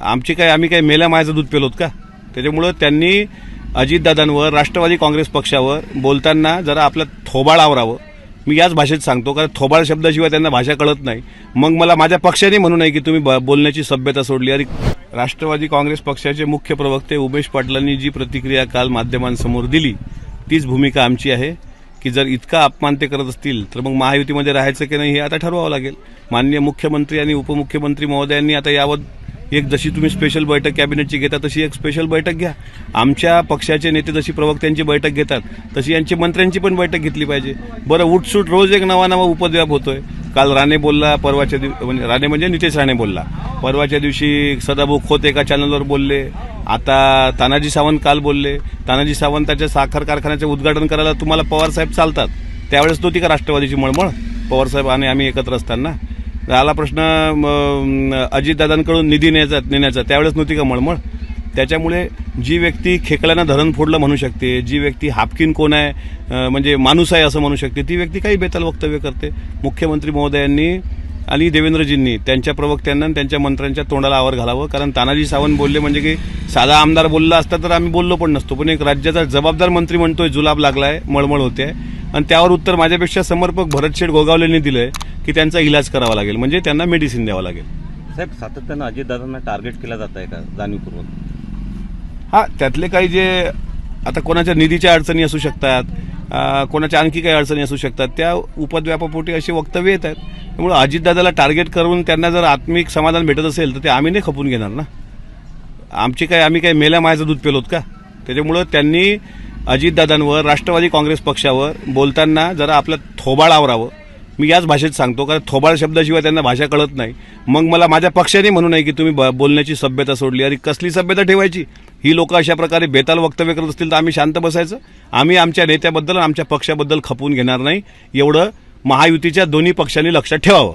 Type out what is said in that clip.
आमची काय आम्ही काय मेल्या मायाचं दूध पेलोत का? त्याच्यामुळं त्यांनी अजितदादांवर राष्ट्रवादी काँग्रेस पक्षावर बोलताना जरा आपलं थोबाळ आवरावं. मी याच भाषेत सांगतो कारण थोबाळ शब्दाशिवाय त्यांना भाषा कळत नाही. मग मला माझ्या पक्षाने म्हणू नये की तुम्ही ब- बोलण्याची सभ्यता सोडली. अरे राष्ट्रवादी काँग्रेस पक्षाचे मुख्य प्रवक्ते उमेश पाटलांनी जी प्रतिक्रिया काल माध्यमांसमोर दिली तीच भूमिका आमची आहे. की जर इतका अपमान ते करत असतील तर मग महायुतीमध्ये राहायचं की नाही हे आता ठरवावं लागेल. माननीय मुख्यमंत्री आणि उपमुख्यमंत्री महोदयांनी आता यावर एक जशी तुम्ही स्पेशल बैठक कॅबिनेटची घेता तशी एक स्पेशल बैठक घ्या. आमच्या पक्षाचे नेते जशी प्रवक्त्यांची बैठक घेतात तशी यांची मंत्र्यांची पण बैठक घेतली पाहिजे. बरं उठसूट रोज एक नवा नवा उपद्व्याप होतोय. काल राणे बोलला परवाच्या दिवशी म्हणजे राणे म्हणजे नितेश राणे बोलला. परवाच्या दिवशी सदाभाऊ खोत एका चॅनलवर बोलले. आता तानाजी सावंत काल बोलले. तानाजी सावंताच्या साखर कारखान्याचे उद्घाटन करायला तुम्हाला पवारसाहेब चालतात. त्यावेळेस नव्हती का राष्ट्रवादीची मळमळ. पवारसाहेब आणि आम्ही एकत्र असताना आला प्रश्न अजितदादांकडून निधी न्यायचा नेण्याचा. त्यावेळेस नव्हती का मळमळ? त्याच्यामुळे जी व्यक्ती खेकड्यानं धरण फोडलं म्हणू शकते जी व्यक्ती हापकिन कोण आहे म्हणजे माणूस आहे असं म्हणू शकते ती व्यक्ती काही बेताल वक्तव्य करते. मुख्यमंत्री महोदयांनी आणि देवेंद्रजींनी त्यांच्या प्रवक्त्यांना आणि त्यांच्या मंत्र्यांच्या तोंडाला आवर घालावं. कारण तानाजी सावंत बोलले म्हणजे की साधा आमदार बोलला असता तर आम्ही बोललो पण नसतो. पण एक राज्याचा जबाबदार मंत्री म्हणतोय जुलाब लागलाय मळमळ होते. आणि त्यावर उत्तर माझ्यापेक्षा समर्पक भरतशेठ गोगावलेंनी दिलंय. की त्यांचा इलाज करावा लागेल. म्हणजे त्यांना मेडिसिन द्यावं लागेल. साहेब सातत्यानं अजितदादांना टार्गेट केलं जात आहे का जाणीवपूर्वक? हा त्यातले काही जे आता कोणाच्या निधीच्या अडचणी असू शकतात अं, कोणाच्या आणखी काही अडचणी असू शकतात त्या उपद्व्यापापोटी असे वक्तव्य येत आहेत. त्यामुळे अजितदादाला टार्गेट करून त्यांना जर आत्मिक समाधान भेटत असेल तर ते आम्ही नाही खपून घेणार ना? आमची काय आम्ही काय मेल्या मायाचं दूध पेलोत का? त्याच्यामुळं त्यांनी अजितदादांवर राष्ट्रवादी काँग्रेस पक्षावर बोलताना जरा आपलं थोबाळ आवरावं. मी याच भाषेत सांगतो कारण थोबाळ शब्दाशिवाय त्यांना भाषा कळत नाही. मग मला माझ्या पक्षाने म्हणू नये की तुम्ही ब- बोलण्याची सभ्यता सोडली. अरे कसली सभ्यता ठेवायची? ही लोक अशा प्रकारे बेताल वक्तव्य करत असतील तर आम्ही शांत बसायचं. आम्ही आमच्या नेत्याबद्दल आणि आमच्या पक्षाबद्दल खपवून घेणार नाही. एवढं महायुतीच्या दोन्ही पक्षांनी लक्षात ठेवावं.